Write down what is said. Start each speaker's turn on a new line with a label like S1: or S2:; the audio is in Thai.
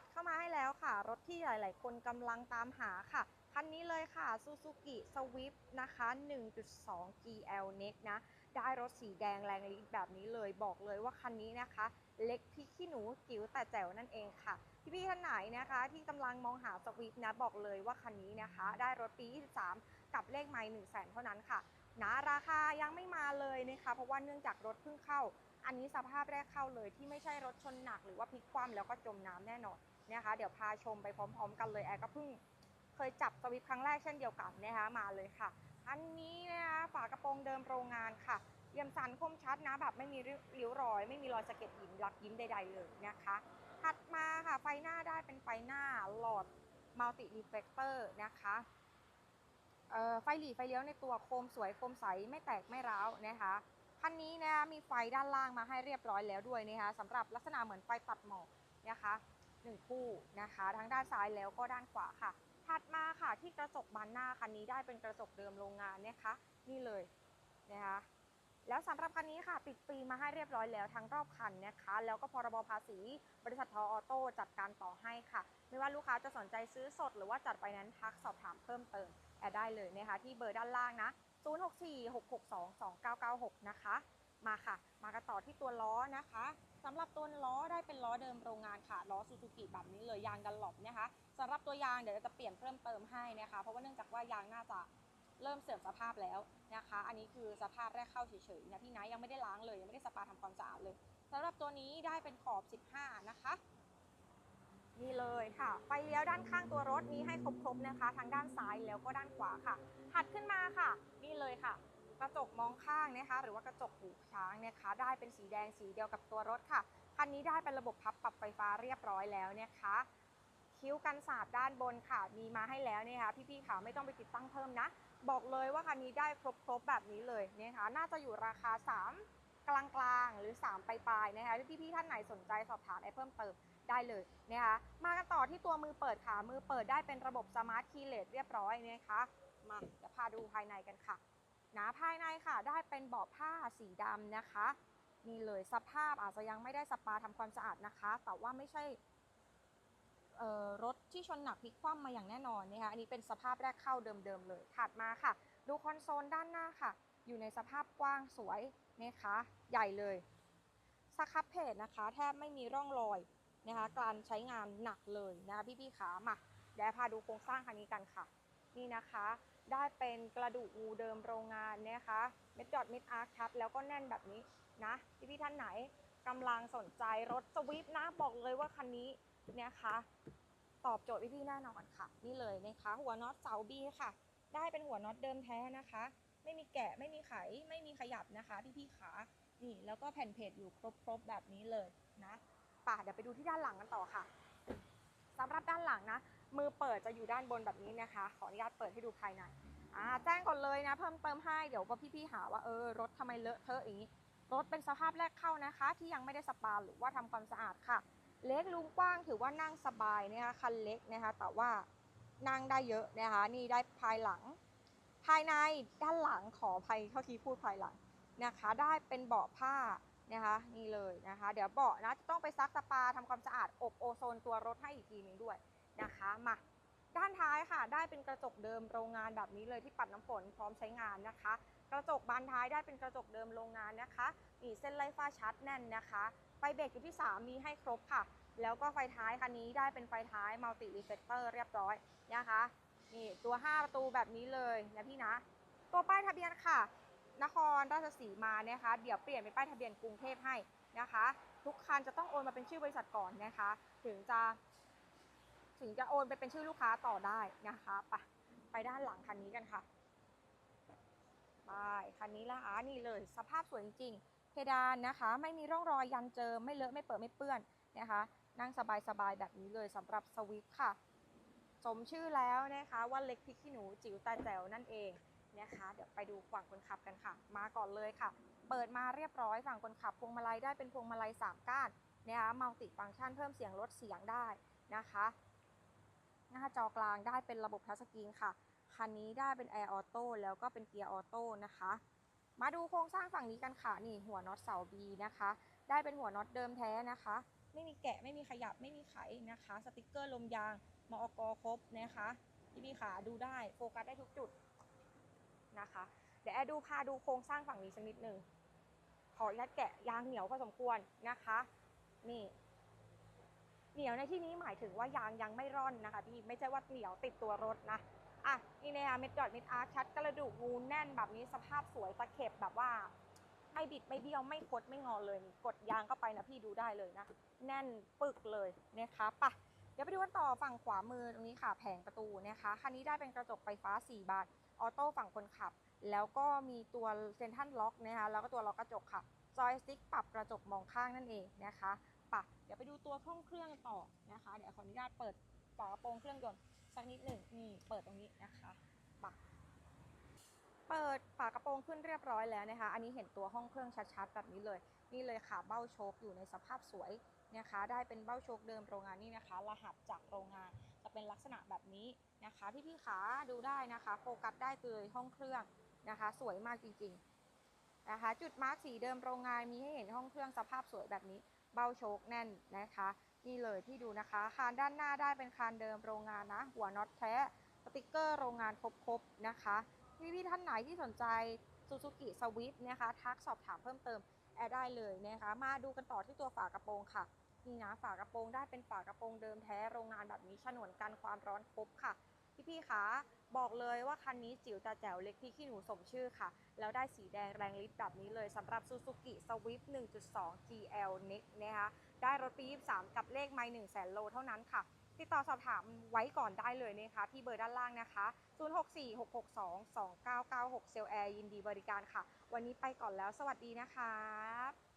S1: ดเข้ามาให้แล้วค่ะ รถที่หลาย ๆ คนกำลังตามหาค่ะ คันนี้เลยค่ะ Suzuki Swift นะคะ 1.2 GL Next นะ ได้รถสีแดงแรงฤทธิ์แบบนี้เลย บอกเลยว่าคันนี้นะคะ เล็กพริกขี้หนูจิ๋วแต่แจ๋วนั่นเองค่ะ พี่ๆท่านไหนนะคะ ที่กำลังมองหาสวิฟนะ บอกเลยว่าคันนี้นะคะ ได้รถปี 23 กับเลขไมล์1 0 0 0 0แเท่านั้นค่ะนะราคายังไม่มาเลยนะคะ เพราะว่าเนื่องจากรถเพิ่งเข้า อันนี้สภาพแรกเข้าเลยที่ไม่ใช่รถชนหนักหรือว่าพลิกคว่ำแล้วก็จมน้ำแน่นอนนะคะ เดี๋ยวพาชมไปพร้อม ๆ กันเลยแอร์ก็เพิ่งเคยจับสวิฟครั้งแรกเช่นเดียวกันนะคะมาเลยค่ะ อันนี้นะคะฝากระโปรงเดิมโรงงานค่ะเยี่ยมสันคมชัดนะแบบไม่มีริ้วรอย ไม่มีรอยสะเก็ดหินรักยิ้มใดๆเลยนะคะถัดมาค่ะไฟหน้าได้เป็นไฟหน้าหลอดมัลติรีเฟกเตอร์นะคะไฟหลีไฟเลี้ยวในตัวโคมสวยโคมใสไม่แตกไม่ร้าวนะคะ คันนี้นะมีไฟด้านล่างมาให้เรียบร้อยแล้วด้วยนะคะสำหรับลักษณะเหมือนไฟตัดหมอกนะคะหนึ่งคู่นะคะทั้งด้านซ้ายแล้วก็ด้านขวาค่ะ ถัดมาค่ะที่กระจกบานหน้าคันนี้ได้เป็นกระจกเดิมโรงงานนะคะ นี่เลยนะคะแล้วสำหรับคันนี้ค่ะ ติดฟิล์มมาให้เรียบร้อยแล้วทั้งรอบคันนะคะ แล้วก็พรบภาษี บริษัททออโต้จัดการต่อให้ค่ะ ไม่ว่าลูกค้าจะสนใจซื้อสดหรือว่าจัดไปนั้นทักสอบถามเพิ่มเติมแอดได้เลยนะคะที่เบอร์ด้านล่างนะ 0646622996 นะคะ มาค่ะ มากันต่อที่ตัวล้อนะคะสำหรับตัวล้อได้เป็นล้อเดิมโรงงานค่ะล้อซูซูกิแบบนี้เลยยางดันหลบนะคะสำหรับตัวยางเดี๋ยวจะเปลี่ยนเพิ่มเติมให้นะคะ เพราะว่าเนื่องจากว่ายางน่าจะเริ่มเสื่อมสภาพแล้วนะคะ อันนี้คือสภาพแรกเข้าเฉยๆนะพี่นะยังไม่ได้ล้างเลยยังไม่ได้สปาทำความสะอาดเลยสำหรับตัวนี้ได้เป็นขอบ 15 นะคะ ค่ะ ไฟเลี้ยวด้านข้างตัวรถมีให้ครบๆนะคะ ทั้งด้านซ้ายแล้วก็ด้านขวาค่ะถัดขึ้นมาค่ะ นี่เลยค่ะ กระจกมองข้างนะคะ หรือว่ากระจกหูช้างนะคะ ได้เป็นสีแดงสีเดียวกับตัวรถค่ะคันนี้ได้เป็นระบบพับปรับไฟฟ้าเรียบร้อยแล้วนะคะ คิ้วกันสาดด้านบนค่ะ มีมาให้แล้วนะคะพี่ๆค่ะไม่ต้องไปติดตั้งเพิ่มนะ บอกเลยว่าคันนี้ได้ครบๆแบบนี้เลยนะคะ น่าจะอยู่ราคา3กลางๆหรือ 3ปลายๆนะคะพี่ๆท่านไหนสนใจสอบถามได้เพิ่มเติมได้เลยนะคะมากันต่อที่ตัวมือเปิดค่ะ มือเปิดได้เป็นระบบสมาร์ทคีย์เลสเรียบร้อยนะคะมาเดี๋ยวพาดูภายในกันค่ะหนะภายในค่ะ ได้เป็นเบาะผ้าสีดำนะคะนี่เลยสภาพอาจจะยังไม่ได้สปาทำความสะอาดนะคะ แต่ว่าไม่ใช่รถที่ชนหนักพลิกคว่ำมาอย่างแน่นอนนะคะอันนี้เป็นสภาพแรกเข้าเดิมๆเลยถัดมาค่ะ ดูคอนโซลด้านหน้าค่ะ อยู่ในสภาพกว้างสวยนะคะ ใหญ่เลย สครับเพจนะคะ แทบไม่มีร่องรอยนะคะ การใช้งานหนักเลยนะคะพี่ๆขามาเดี๋ยวพาดูโครงสร้างคันนี้กันค่ะ นี่นะคะ ได้เป็นกระดูกงูเดิมโรงงานนะคะเม็ดดอทเม็ดอาร์คชัดแล้วก็แน่นแบบนี้นะพี่ๆท่านไหนกำลังสนใจรถสวิฟนะบอกเลยว่าคันนี้นะคะตอบโจทย์พี่ๆแน่นอนค่ะ นี่เลยนะคะ หัวน็อตเสาบีค่ะ ได้เป็นหัวน็อตเดิมแท้นะคะ ไม่มีแกะไม่มีไขไม่มีขยับนะคะพี่พี่ๆขานี่แล้วก็แผ่นเพจอยู่ครบๆแบบนี้เลยนะป่ะเดี๋ยวไปดูที่ด้านหลังกันต่อค่ะสำหรับด้านหลังนะ มือเปิดจะอยู่ด้านบนแบบนี้นะคะ ขออนุญาตเปิดให้ดูภายในอ่าแจ้งก่อนเลยนะ เพิ่มเติมให้เดี๋ยวว่าพี่ๆหาว่าเออรถทำไมเลอะเทอะอย่างนี้รถเป็นสภาพแรกเข้านะคะ ที่ยังไม่ได้สปาหรือว่าทำความสะอาดค่ะ เล็กลุงกว้างถือว่านั่งสบายนะคะคันเล็กนะคะ แต่ว่านั่งได้เยอะนะคะ นี่ได้ภายหลังายในด้านหลังขอภัยเท่าที่พูดภายหลังนะคะ ได้เป็นเบาะผ้านะคะนี่เลยนะคะ เดี๋ยวเบาะนะจะต้องไปซักสปาทำความสะอาดอบโอโซนตัวรถให้อีกทีหนึงด้วยนะคะมาด้านท้ายค่ะ ได้เป็นกระจกเดิมโรงงานแบบนี้เลยที่ปัดน้ำฝนพร้อมใช้งานนะคะ กระจกบานท้ายได้เป็นกระจกเดิมโรงงานนะคะนี่เส้นไล่ฟ้าชัดแน่นนะคะไฟเบรกจุดที่ 3 มีให้ครบค่ะ แล้วก็ไฟท้ายคันนี้ได้เป็นไฟท้ายมัลติรีเฟกเตอร์เรียบร้อยนะคะ นี่ตัว 5 ประตูแบบนี้เลยนะพี่นะ ตัวป้ายทะเบียนค่ะ นครราชสีมานะคะ เดี๋ยวเปลี่ยนเป็นป้ายทะเบียนกรุงเทพให้นะคะ ทุกคันจะต้องโอนมาเป็นชื่อบริษัทก่อนนะคะ ถึงจะ ถึงจะโอนไปเป็นชื่อลูกค้าต่อได้นะคะไปไปด้านหลังคันนี้กันค่ะไปคันนี้ละอะนี่เลย สภาพสวยจริงๆเพดานนะคะ ไม่มีร่องรอยยันเจิมไม่เลอะไม่เปิดไม่เปื้อนนะคะ นั่งสบายๆแบบนี้เลยสำหรับสวิฟค่ะ สมชื่อแล้วนะคะว่าเล็กพริกขี้หนูจิ๋วตาแจ๋วนั่นเองนะคะ เดี๋ยวไปดูฝั่งคนขับกันค่ะ มาก่อนเลยค่ะ เปิดมาเรียบร้อยฝั่งคนขับพวงมาลัยได้เป็นพวงมาลัย3ก้านนะคะมัลติฟังก์ชันเพิ่มเสียงลดเสียงได้นะคะ หน้าจอกลางได้เป็นระบบทัชสกรีนค่ะคันนี้ได้เป็นแอร์ออโต้แล้วก็เป็นเกียร์ออโต้นะคะ มาดูโครงสร้างฝั่งนี้กันค่ะนี่หัวน็อตเสาบีนะคะ ได้เป็นหัวน็อตเดิมแท้นะคะ ไม่มีแกะไม่มีขยับไม่มีไขนะคะ สติกเกอร์ลมยางมอกครบนะคะพี่พี่ขาดูได้โฟกัสได้ทุกจุดนะคะ เดี๋ยวแอดูพาดูโครงสร้างฝั่งนี้สักนิดหนึ่งขออนุญาตแกะยางเหนียวพอสมควรนะคะ นี่ เหนียวในที่นี้หมายถึงว่ายางยังไม่ร่อนนะคะพี่ไม่ใช่ว่าเหนียวติดตัวรถนะอะนี่เนี่ยเม็ดดอทเม็ดอาร์ชัดกระดูกงูแน่นแบบนี้สภาพสวยตะเข็บแบบว่า ไม่บิดไม่เบี้ยวไม่คดไม่งอเลยกดยางเข้าไปนะพี่ดูได้เลยนะ แน่นปึกเลยนะคะปะเดี๋ยวไปดูกันต่อฝั่งขวามือตรงนี้ค่ะแผงประตูนะคะคันนี้ได้เป็นกระจกไฟฟ้า 4 บานออโต้ฝั่งคนขับ แล้วก็มีตัวเซนทันล็อกนะคะแล้วก็ตัวล็อกกระจกค่ะจอยสติ๊กปรับกระจกมองข้างนั่นเองนะคะปะเดี๋ยวไปดูตัวห้องเครื่องกันต่อนะคะ เดี๋ยวขออนุญาตเปิดฝากระโปรงเครื่องยนต์สักนิดหนึ่งนี่เปิดตรงนี้นะคะปะ เปิดฝากระโปรงขึ้นเรียบร้อยแล้วนะคะ อันนี้เห็นตัวห้องเครื่องชัดๆแบบนี้เลย นี่เลยค่ะเบ้าโชคอยู่ในสภาพสวยนะคะ ได้เป็นเบ้าโชคเดิมโรงงานนี่นะคะ รหัสจากโรงงานจะเป็นลักษณะแบบนี้นะคะพี่ๆขาดูได้นะคะโฟกัสได้เลยห้องเครื่องนะคะ สวยมากจริงๆนะคะ จุดมาร์กสีเดิมโรงงานมีให้เห็นห้องเครื่องสภาพสวยแบบนี้ เบ้าโชคแน่นนะคะนี่เลยที่ดูนะคะ คานด้านหน้าได้เป็นคานเดิมโรงงานนะ หัวน็อตแท้สติกเกอร์โรงงานครบๆนะคะ พี่ๆท่านไหนที่สนใจ Suzuki Swift นะคะทักสอบถามเพิ่มเติมแอดได้เลยนะคะมาดูกันต่อที่ตัวฝากระโปรงค่ะนี่นะฝากระโปรงได้เป็นฝากระโปรงเดิมแท้โรงงานแบบนี้ฉนวนกันความร้อนครบค่ะ พี่ๆคะบอกเลยว่าคันนี้จิ๋วแต่แจ๋วเล็กที่ขี้หนูสมชื่อค่ะ แล้วได้สีแดงแรงฤทธิ์แบบนี้เลยสำหรับ Suzuki Swift 1.2 GL Next นะคะได้รถปี 23 กับเลขไมล์1แสนโลเท่านั้นค่ะ ติดต่อสอบถามไว้ก่อนได้เลยนะคะที่เบอร์ด้านล่างนะคะ 0646622996 เซลแอร์ยินดีบริการค่ะ วันนี้ไปก่อนแล้วสวัสดีนะคะ